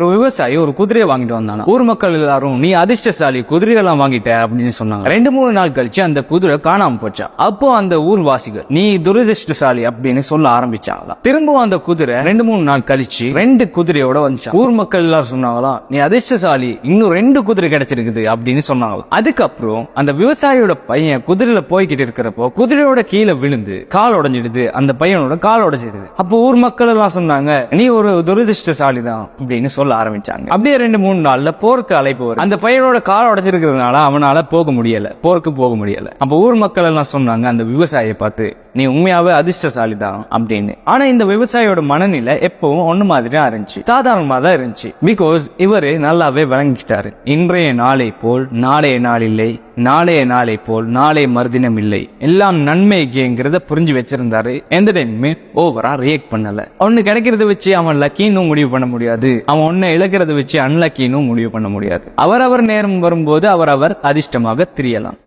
ஒரு விவசாயி ஒரு குதிரையை வாங்கிட்டு வந்தானா? ஊர் மக்கள் எல்லாரும் நீ அதிர்ஷ்டசாலி குதிரையெல்லாம் வாங்கிட்ட அப்படின்னு சொன்னாங்க. ரெண்டு மூணு நாள் கழிச்சு அந்த குதிரை காணாம போச்சா? அப்போ அந்த ஊர்வாசிகள் நீ துரதிர்ஷ்டசாலி அப்படின்னு சொல்ல ஆரம்பிச்சாங்களாம். திரும்பவும் அந்த குதிரை ரெண்டு மூணு நாள் கழிச்சு ரெண்டு குதிரையோட வந்துச்சா? ஊர் மக்கள் எல்லாரும் சொன்னாங்களாம் நீ அதிர்ஷ்டசாலி இன்னும் ரெண்டு குதிரை கிடைச்சிருக்குது அப்படின்னு சொன்னாங்களாம். அதுக்கப்புறம் அந்த விவசாயியோட பையன் குதிரையில போய்கிட்டு இருக்கிறப்போ குதிரையோட கீழே விழுந்து கால் உடைஞ்சிடுது. அந்த பையனோட கால் உடைஞ்சிடுது. அப்போ ஊர் மக்கள் எல்லாம் சொன்னாங்க நீ ஒரு துரதிர்ஷ்டசாலி தான் அப்படின்னு சொல்ல ஆரம்பிச்சாங்க. அப்படியே ரெண்டு மூணு நாள்ல போருக்கு அழைப்பு வரும் அந்த பையனோட கால் உடைஞ்சிருக்கிறதுனால அவனால போக முடியல. போருக்கு போக முடியல. அப்ப ஊர் மக்கள் எல்லாம் சொன்னாங்க அந்த விவசாயியை பார்த்து நீ உண்மையாவே அதிர்ஷ்டசாலி தான் அப்படின்னு. ஆனா இந்த விவசாயியோட மனநிலை எப்பவும் ஒண்ணு மாதிரி தான் இருந்துச்சு. சாதாரணமா தான் இருந்துச்சு. பிகாஸ் இவரு நல்லாவே விளங்கிட்டாரு இன்றைய நாளை போல் நாளைய நாளில்லை நாளைய நாளை போல் நாளை மறுதினம் இல்லை. எல்லாம் நன்மைக்குங்கிறத புரிஞ்சு வச்சிருந்தாரு. எந்த டைமுமே ஓவரா ரியாக்ட் பண்ணல. ஒன்னு கிடைக்கிறத வச்சு அவன் லக்கின்னு முடிவு பண்ண முடியாது. அவன் ஒன்னு இழக்கிறத வச்சு அன்லக்கின்னு முடிவு பண்ண முடியாது. அவரவர் நேரம் வரும்போது அவரவர் அதிர்ஷ்டமாக திரியலாம்.